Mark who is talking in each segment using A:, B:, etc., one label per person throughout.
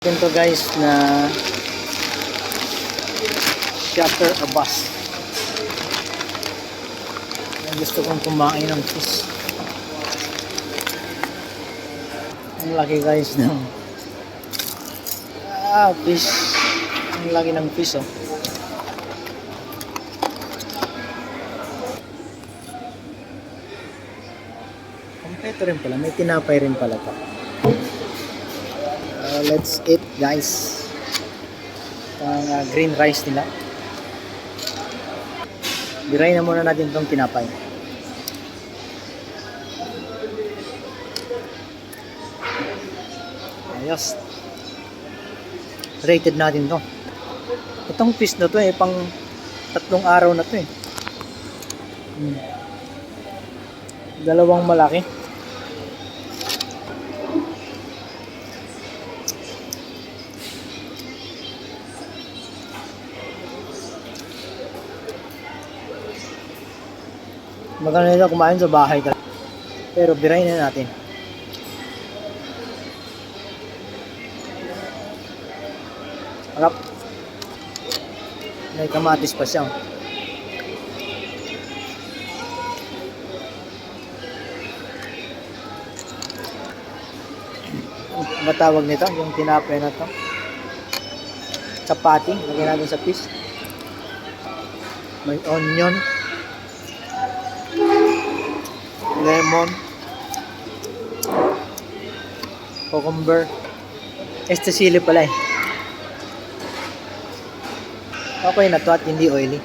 A: Ganito guys na shutter a bus. Gusto kong kumain ng fish. Ang laki guys ng ah, fish. Ang laki ng fish oh. Kompleto rin pala. May tinapay rin pala to. Let's eat guys. Ang uh, green rice nila. Biray na muna natin itong tinapay. Ayos. Rated natin to. Itong fish na to eh, pang tatlong araw na to eh. Hmm. Dalawang malaki. Maganda nila kumain sa bahay talaga. Pero biray na natin. Harap. May kamatis pa siya. Ano ba tawag nito? Yung tinapay na to. Chapati. Lagyan natin sa fish. May onion. Lemon, cucumber, este sili pala eh. Okay na to at hindi oily.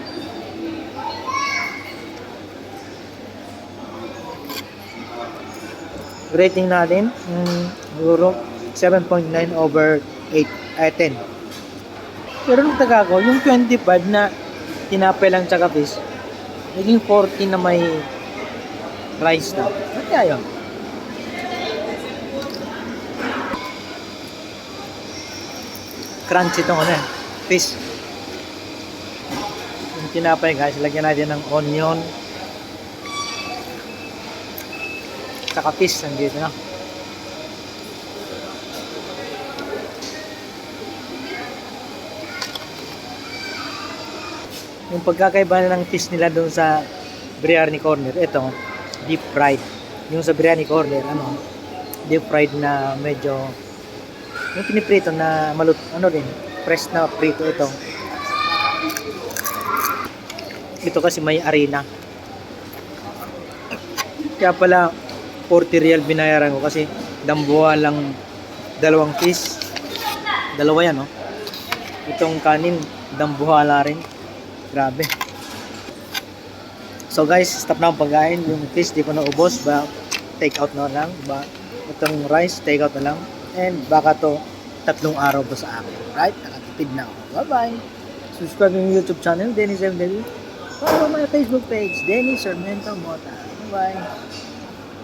A: Rating natin, mm, siguro 7.9 over 8, ay 10. Pero nung taga ko, yung 25 na tinapay lang tsaka fish, naging 40 na may rice na. Ba't kaya yun? Crunchy itong ano eh. Fish. Yung tinapay guys, lagyan natin ng onion. Saka fish nandito na. Yung pagkakaiba ng fish nila doon sa biryani corner, ito, deep fried. Yung sa biryani corner, ano, deep fried na medyo yung piniprito na malut ano rin, fresh na prito ito. Ito kasi may arena. Kaya pala 40 real binayaran ko kasi dambuha lang dalawang piece. Dalawa yan, no? Itong kanin, dambuhala rin. Grabe. So guys, stop na ang pagkain. Yung fish di ko na ubos. Ba, take out na lang. Ba, itong rice, take out na lang. And baka to, tatlong araw pa sa akin. Right? Nakatipid na ako. Bye-bye. Subscribe yung YouTube channel, Dennis MW. Follow my Facebook page, Dennis Sarmiento Mota. Bye-bye.